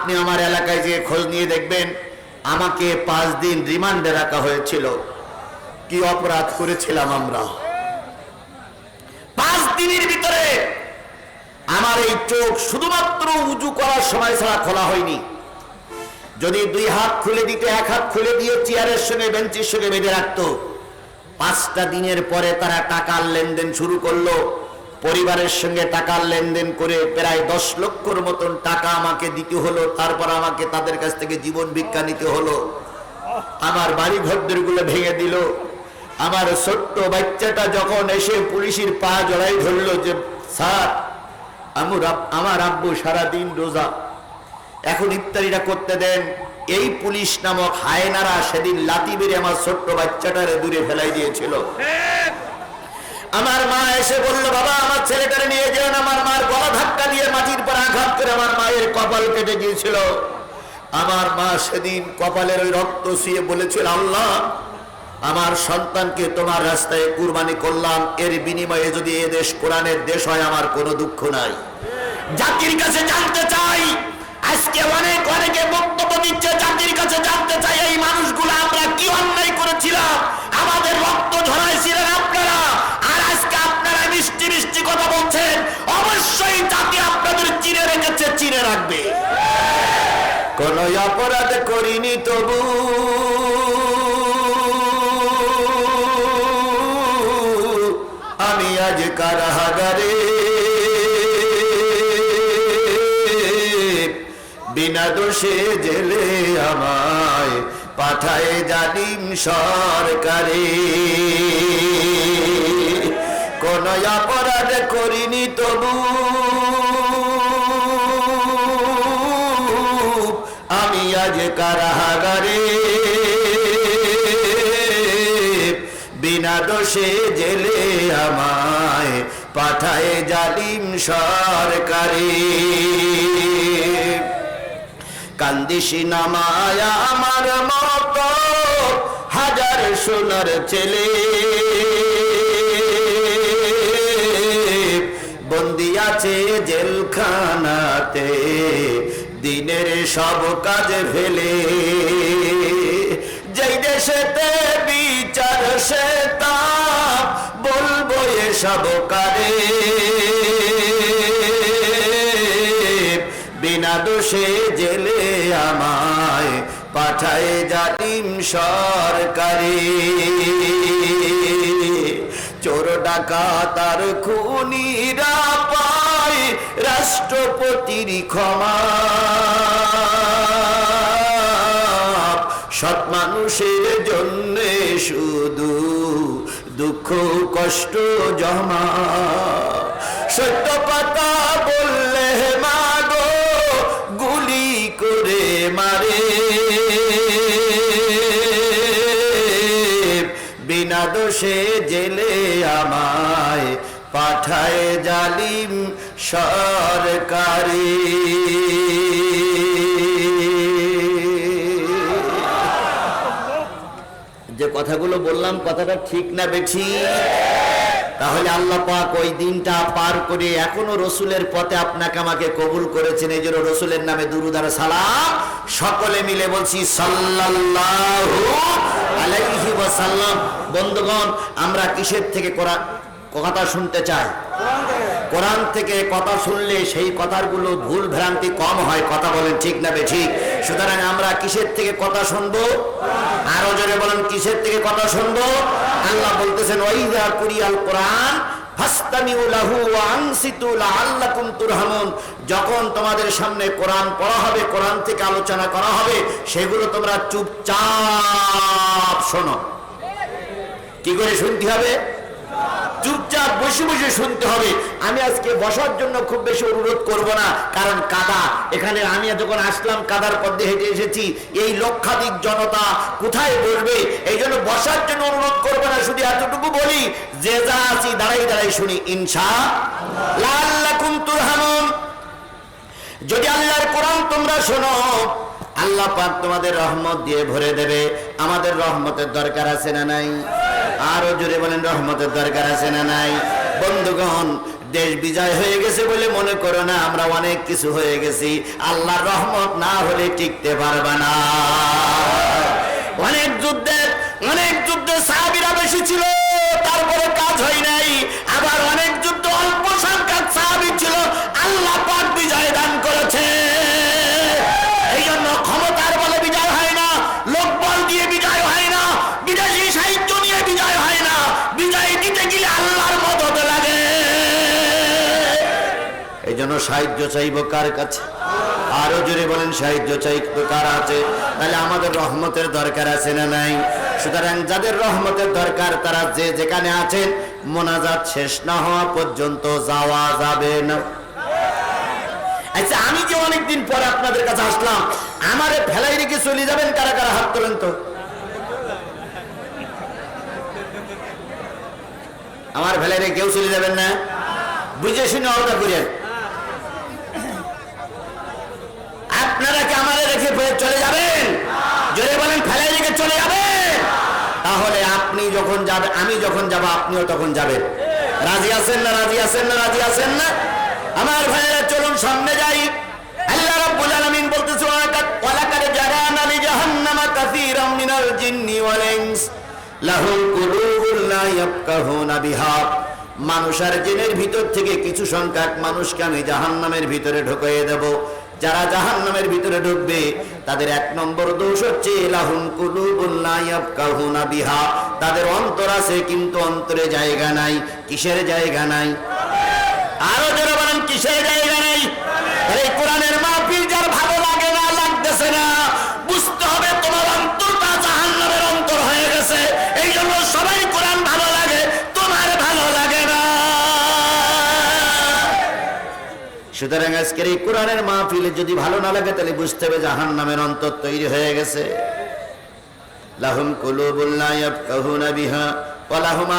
আপনি আমার এলাকায় যে খোঁজ নিয়ে দেখবেন, আমাকে পাঁচ দিন রিমান্ডে রাখা হয়েছিল। কি অপরাধ করেছিলাম আমরা? পাঁচ দিনের ভিতরে আমার এই চোখ শুধুমাত্র উঁচু করার সময় ছাড়া খোলা হয়নি। যদি দুই হাত খুলে দিতে, এক হাত খুলে দিয়ে চেয়ারের সঙ্গে, বেঞ্চের সঙ্গে বেঁধে রাখতো। পাঁচটা দিনের পরে তারা টাকার লেনদেন শুরু করল। পরিবারের সঙ্গে টাকার লেনদেন করে প্রায় দশ লক্ষর মতন টাকা আমাকে দিতে হলো, তারপর আমাকে তাদের কাছ থেকে জীবন ভিক্ষা নিতে হলো। আমার বাড়ি ঘরদরগুলো ভেঙে দিল। আমার ছোট্ট বাচ্চাটা যখন এসে পুলিশের পা জড়াই ধরলো যে, স্যার আমার আমার আব্বু সারাদিন রোজা। এখন ইফতারিটা করতে দেন। এই পুলিশ নামক হায়নারা সেদিন লাতি বেড়ে আমার ছোট্ট বাচ্চাটারে দূরে ফেলাই দিয়েছিল। আমার মা এসে বলল, বাবা, আমার ছেলেটারে নিয়ে যান আমার মার গলা ধাক্কা দিয়ে মাটির পর আঘাত করে আমার মায়ের কপাল কেটে গিয়েছিল আমার মা সেদিন কপালের ওই রক্ত শুয়ে বলেছিল, আল্লাহ, আমার সন্তানকে তোমার রাস্তায় কুরবানি করলাম। এর বিনিময়ে যদি এ দেশ, কোরআনের দেশ হয়, আমার কোনো দুঃখ নাই। জাতির কাছে জানতে চাই, আজকে অনেক অনেকে বক্তব্য দিচ্ছে, জাতির কাছে জানতে চাই, এই মানুষগুলো আমরা কি অন্যায় করেছিলাম রাখবে। কোন অপরাধ করিনি তবু। আমি আজ কারাগারে। বিনা দোষে জেলে আমায় পাঠায় জানিম সরকারে। কোন অপরাধ করিনি তবু। আজ কারাগারে। বিনা দোষে জেলে আমায় পাঠায় জালিম সরকারে। কান্দিসি নামায়া আমার মত, হাজার সোনার ছেলে। বন্দি আছে জেলখানাতে দিনের সব কাজ ফেলে। যেই দেশেতে বিচার, সে তা বলব এসব কারে। বিনা দোষে জেলে আমায় পাঠায় জালিম সরকারি। চোর ডাকা তার খুনিরা পায় রাষ্ট্রপতির ক্ষমা। সৎ মানুষের জন্য শুধু দুঃখ, কষ্ট জমা। সত্য কথা বললে মাগো, গুলি করে মারে। দোষে জেলে আমায়। পাঠায় জালিম সরকারি। যে কথাগুলো বললাম, কথাটা ঠিক না বেঠি? তাহলে আল্লাহ পাক ওই দিনটা পার করে এখনও রসুলের পথে আপনাকে আমাকে কবুল করেছেন। এই জন্য রসুলের নামে দুরুদার সালাম। সকলে মিলে বলছি সাল্লাল্লাহু বন্ধুগণ, আমরা কিসের থেকে কোরআন কথা শুনতে চাই? কোরআন থেকে কথা শুনলে সেই কথাগুলো ভুল ভ্রান্তি কম হয়, কথা বলেন ঠিক না বে ঠিক সুতরাং আমরা কিসের থেকে কথা শুনব? আরও জোরে বলেন, কিসের থেকে কথা শুনব? আল্লাহ বলতেছেন, ওয়াইদা কুরিয়াল কোরআন যখন তোমাদের সামনে কোরআন পড়া হবে, কোরআন থেকে আলোচনা করা হবে, সেগুলো তোমরা চুপচাপ শোনো। কি করে শুনতে হবে? বসে বসে শুনতে হবে। আমি আজকে বসার জন্য খুব বেশি অনুরোধ করব না, কারণ কাদা। এখানে আমি যখন আসলাম, কাদার পথে হেঁটে এসেছি। এই লক্ষাধিক জনতা কোথায় বসবে? এই জন্য বসার জন্য অনুরোধ করব না, শুধু এতটুকু বলি, যে যা আছি দাঁড়াই দাঁড়াই শুনি ইনসা লাল্লাকুম যদি আল্লাহর কোরআন তোমরা শোনো, আল্লাহ পাক তোমাদের রহমত দিয়ে ভরে দেবে। আমাদের রহমতের দরকার আছে না নাই? আরও জোরে বলেন, রহমতের দরকার আছে না নাই? বন্ধুগণ, দেশ বিজয় হয়ে গেছে বলে মনে করো না, আমরা অনেক কিছু হয়ে গেছি। আল্লাহর রহমত না হলে টিকতে পারবে না। অনেক যুদ্ধের অনেক যুদ্ধের সাহাবিরা বেশি ছিল। জন্য সাহায্য চাইব কার কাছে? আরও জোরে বলেন, সাহায্য চাইব কার আছে? তাহলে আমাদের রহমতের দরকার আছে না নাই? সুতরাং যাদের রহমতের দরকার, তারা যে যেখানে আছেন, মোনাজাত শেষ না হওয়া পর্যন্ত যাওয়া যাবে না। আচ্ছা আমি যে অনেকদিন পরে আপনাদের কাছে আসলাম, আমারে ফেলাই রেখে চলে যাবেন কারা কারা হাত তোলেন তো? আমার ফেলাই রেখে কেউ চলে যাবেন না? বুঝে শুনে আলাদা করিয়া আপনারা কি আমারে রেখে ফের চলে যাবেন জোরে বলেন ফেলাই রেখে চলে যাবেন তাহলে আপনি যখন যাবে, আমি যখন যাব, আপনিও তখন যাবেন। রাজি আছেন না, রাজি আছেন না, রাজি আছেন না? আমার ভাইয়েরা, চলুন সামনে যাই। আল্লাহ রাব্বুল আলামিন বলতেছে জাহান্নামা কাসীরাম মিনাল জিন্নি ওয়াল ইনস। লাহুম কুলুবুন লা বিহা। মানুষ আর জিনের ভিতর থেকে কিছু সংখ্যক মানুষকে আমি জাহান্নামের ভিতরে ঢুকিয়ে দেব। যারা জাহান নামের ভিতরে ঢুকবে, তাদের এক নম্বর দোষ হচ্ছে লাহুন কুলুবুন লা বিহা। তাদের অন্তর আছে, কিন্তু অন্তরে জায়গা নাই। কিসের জায়গা নাই? আরও যারা সুতরাং আজকের এই কোরআনের মাহফিল যদি ভালো না লাগে, তাহলে বুঝতে হবে জাহান নামের অন্তর তৈরি হয়ে গেছে। লাহুম কুলুবুল্লাহ ইয়াফকাহুনা বিহা, ওয়া লাহুম